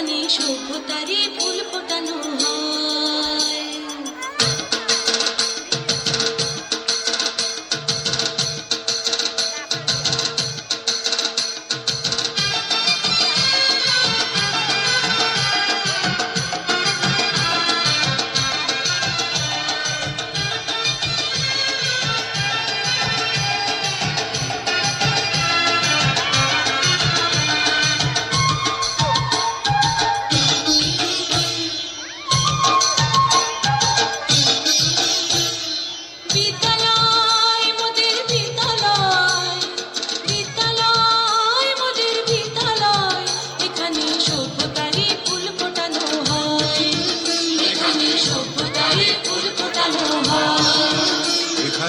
এখানে সভ্যতারে ফুল ফোটানো।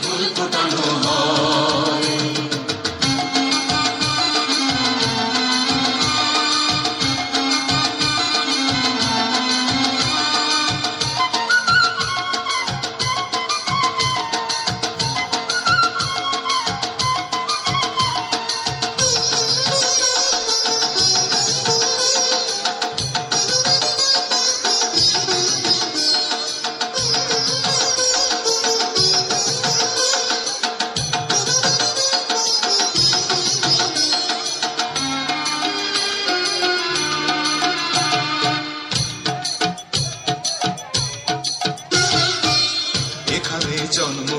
ফুল ফোটানো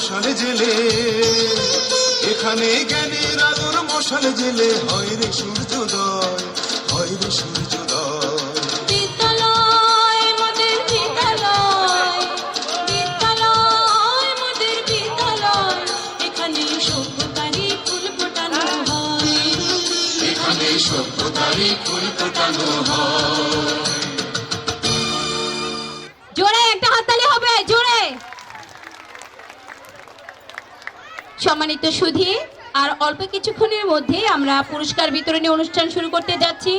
মশালে জেলে। এখানে জ্ঞানের আলোর মশালে জেলে। হয় রে সূর্যোদয় হয় রে সূর্যোদয়। সভ্যতারই ফুল ফোটানো হয়। জোরে একটা হাততালি হবে জোরে। সম্মানিত সুধী আর অল্প কিছুক্ষণের মধ্যে আমরা পুরস্কার বিতরণী অনুষ্ঠান শুরু করতে যাচ্ছি।